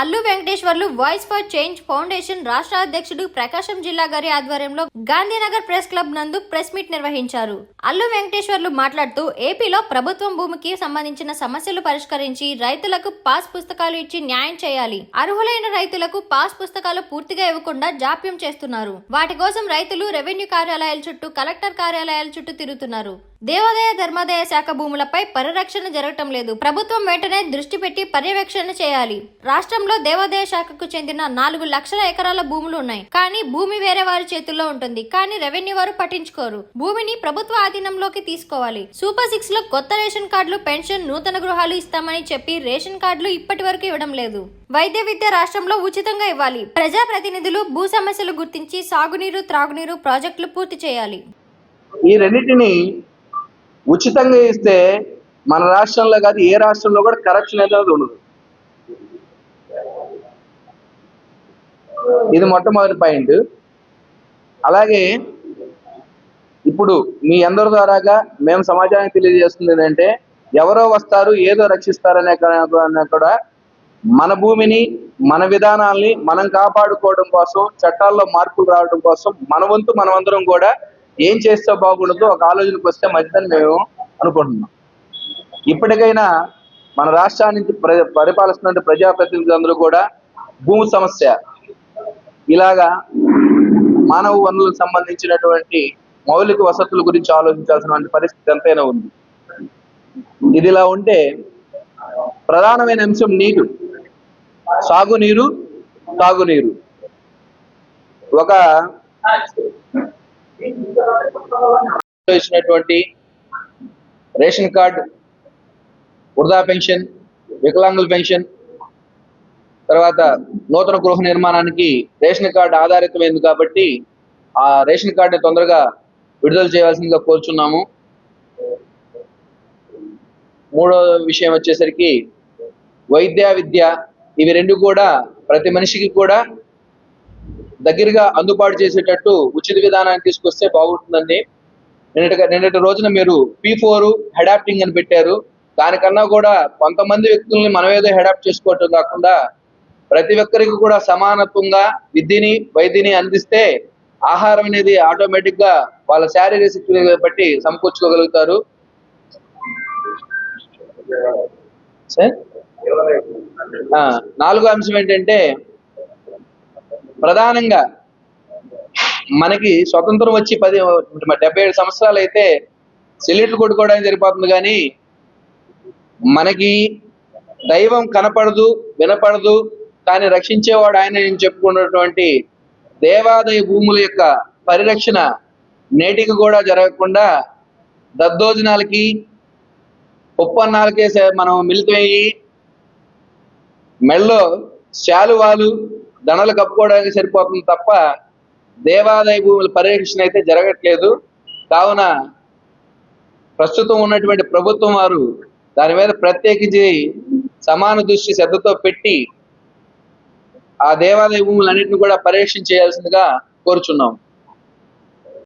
Allu Venkateswarlu voice for change foundation రాష్ట్ర అధ్యక్షుడు ప్రకాశం జిల్లా గారి ఆధ్వర్యంలో గాంధీనగర్ ప్రెస్ క్లబ్ నందు ప్రెస్ మీట్ నిర్వహించారు. అల్లు వెంకటేశ్వర్లు మాట్లాడుతూ ఏపీలో ప్రభుత్వం భూమికి సంబంధించిన సమస్యలు పరిష్కరించి రైతులకు పాస్ పుస్తకాలు ఇచ్చి న్యాయం చేయాలి. అర్హులైన రైతులకు పాస్ పుస్తకాలు పూర్తిగా ఇవ్వకుండా జాప్యం చేస్తున్నారు. వాటి కోసం రైతులు రెవెన్యూ కార్యాలయాల చుట్టూ కలెక్టర్ కార్యాలయాల చుట్టూ తిరుగుతున్నారు. దేవాదాయ ధర్మాదాయ శాఖ భూములపై పరిరక్షణ జరగటం లేదు. ప్రభుత్వం వెంటనే దృష్టి పెట్టి పర్యవేక్షణ చేయాలి. రాష్ట్రంలో దేవాదాయ శాఖకు చెందిన నాలుగు లక్షల ఎకరాల భూములు ఉన్నాయి. కానీ భూమి వేరే వారి చేతుల్లో ఉంటుంది. కానీ రెవెన్యూ వారు పట్టించుకోరు. భూమిని ప్రభుత్వ ఆధీనంలోకి తీసుకోవాలి. సూపర్ సిక్స్లో కొత్త రేషన్ కార్డులు పెన్షన్ నూతన గృహాలు ఇస్తామని చెప్పి రేషన్ కార్డులు ఇప్పటి వరకు ఇవ్వడం లేదు. వైద్య విద్య రాష్ట్రంలో ఉచితంగా ఇవ్వాలి. ప్రజాప్రతినిధులు భూ సమస్యలు గుర్తించి సాగునీరు త్రాగునీరు ప్రాజెక్టులు పూర్తి చేయాలి. ఈ రెండింటిని ఉచితంగా ఇస్తే మన రాష్ట్రంలో కాదు ఏ రాష్ట్రంలో కూడా కరప్షన్ అనేది ఉండదు. ఇది మొట్టమొదటి పాయింట్. అలాగే ఇప్పుడు మీ అందరి ద్వారాగా మేము సమాజానికి తెలియజేస్తుంది ఏంటంటే ఎవరో వస్తారు ఏదో రక్షిస్తారనే కూడా మన భూమిని మన విధానాల్ని మనం కాపాడుకోవడం కోసం చట్టాల్లో మార్పులు రావడం కోసం మన వంతు మనమందరం కూడా ఏం చేస్తే బాగుండదో ఒక ఆలోచనకు వస్తే మంచిదని మేము అనుకుంటున్నాం. ఇప్పటికైనా మన రాష్ట్రానికి ప్ర పరిపాలిస్తున్న ప్రజాప్రతినిధులందరూ కూడా భూమి సమస్య. ఇలాగా మానవ వనరులకు సంబంధించినటువంటి మౌలిక వసతుల గురించి ఆలోచించాల్సిన పరిస్థితి ఎంతైనా ఉంది. ఇది ఇలా ఉంటే ప్రధానమైన అంశం నీరు. సాగునీరు తాగునీరు. ఒక ఇచ్చినటువంటి రేషన్ కార్డ్ వృధా పెన్షన్ వికలాంగుల పెన్షన్ తర్వాత నూతన గృహ నిర్మాణానికి రేషన్ కార్డు ఆధారితమైంది కాబట్టి ఆ రేషన్ కార్డుని తొందరగా విడుదల చేయాల్సిందిగా కోరుచున్నాము. మూడో విషయం వచ్చేసరికి వైద్య విద్య ఇవి రెండు కూడా ప్రతి మనిషికి కూడా దగ్గరగా అందుబాటు చేసేటట్టు ఉచిత విధానాన్ని తీసుకొస్తే బాగుంటుందండి. నిన్నటి నిన్నటి రోజున మీరు పీ ఫోర్ హెడాప్టింగ్ అని పెట్టారు. దానికన్నా కూడా కొంతమంది వ్యక్తుల్ని మనం ఏదో హెడాప్ట్ చేసుకోవటం కాకుండా ప్రతి ఒక్కరికి కూడా సమానత్వంగా విద్యని వైద్యని అందిస్తే ఆహారం అనేది ఆటోమేటిక్గా వాళ్ళ శారీరక శక్తిని బట్టి సమకూర్చుకోగలుగుతారు. నాలుగో అంశం ఏంటంటే ప్రధానంగా మనకి స్వతంత్రం వచ్చి పది డెబ్బై ఏడు సంవత్సరాలు అయితే సెల్యూట్లు కొట్టుకోవడానికి సరిపోతుంది కానీ మనకి దైవం కనపడదు వినపడదు కానీ రక్షించేవాడు ఆయన నేను చెప్పుకున్నటువంటి దేవాదయ భూముల యొక్క పరిరక్షణ నేటికి కూడా జరగకుండా దద్దోజనాలకి ఉప్పన్నాలకే మనం మిలితమయ్యి మెళ్ళో శాలువాలు ధనలు కప్పుకోవడానికి సరిపోతుంది తప్ప దేవాదాయ భూముల పరిరక్షణ అయితే జరగట్లేదు. కావున ప్రస్తుతం ఉన్నటువంటి ప్రభుత్వం వారు దాని మీద ప్రత్యేకించి సమాన దృష్టి శ్రద్ధతో పెట్టి ఆ దేవాలయ భూములన్నింటినీ కూడా పర్యవేక్షణ చేయాల్సిందిగా కోరుచున్నాం.